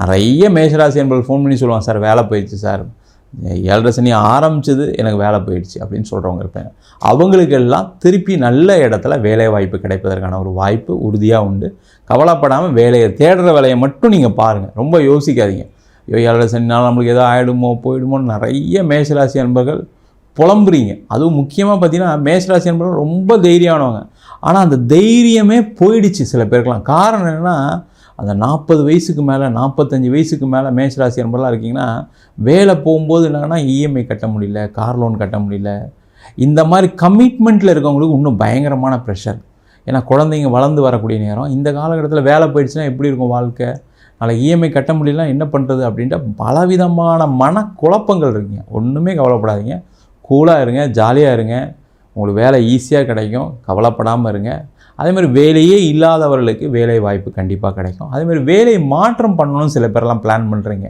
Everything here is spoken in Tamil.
நிறைய மேஷராசி என்பது ஃபோன் பண்ணி சொல்லுவாங்க சார் வேலை போயிடுச்சு சார். ஏழரை சனி ஆரம்பிச்சது எனக்கு வேலை போயிடுச்சு அப்படின்னு சொல்கிறவங்க இருப்பாங்க. அவங்களுக்கெல்லாம் திருப்பி நல்ல இடத்துல வேலை வாய்ப்பு கிடைப்பதற்கான ஒரு வாய்ப்பு உறுதியாக உண்டு. கவலைப்படாமல் வேலையை தேடுற வேலையை மட்டும் நீங்கள் பாருங்கள் ரொம்ப யோசிக்காதீங்க. ஐயோ ஏழரை சனினால் நம்மளுக்கு ஏதோ ஆகிடுமோ போயிடுமோன்னு நிறைய மேஷராசி அன்பர்கள் புலம்புறீங்க. அதுவும் முக்கியமாக பார்த்தீங்கன்னா மேஷராசி அன்பர்கள் ரொம்ப தைரியமானவங்க. ஆனால் அந்த தைரியமே போயிடுச்சு சில பேருக்கெல்லாம். காரணம் என்னென்னா அந்த நாற்பது வயசுக்கு மேலே நாற்பத்தஞ்சு வயசுக்கு மேலே மேஷராசி அன்பெல்லாம் இருக்கீங்கன்னா வேலை போகும்போது என்னன்னா இஎம்ஐ கட்ட முடியல கார் லோன் கட்ட முடியல. இந்த மாதிரி கமிட்மெண்ட்டில் இருக்கவங்களுக்கு இன்னும் பயங்கரமான ப்ரெஷர் ஏன்னா குழந்தைங்க வளர்ந்து வரக்கூடிய நேரம். இந்த காலகட்டத்தில் வேலை போயிடுச்சுன்னா எப்படி இருக்கும் வாழ்க்கை? அதனால் இஎம்ஐ கட்ட முடியலனா என்ன பண்ணுறது அப்படின்ட்டு பலவிதமான மனக்குழப்பங்கள் இருக்குங்க. ஒன்றுமே கவலைப்படாதீங்க. கூலாக இருங்க ஜாலியாக இருங்க. உங்களுக்கு வேலை ஈஸியாக கிடைக்கும். கவலைப்படாமல் இருங்க. அதே மாதிரி வேலையே இல்லாதவர்களுக்கு வேலை வாய்ப்பு கண்டிப்பாக கிடைக்கும். அதே மாதிரி வேலை மாற்றம் பண்ணணும்னு சில பேர்லாம் பிளான் பண்ணுறீங்க